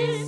is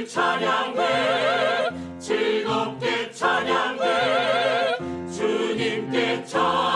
주를 찬양해 즐겁게 찬양해 주님께 찬양해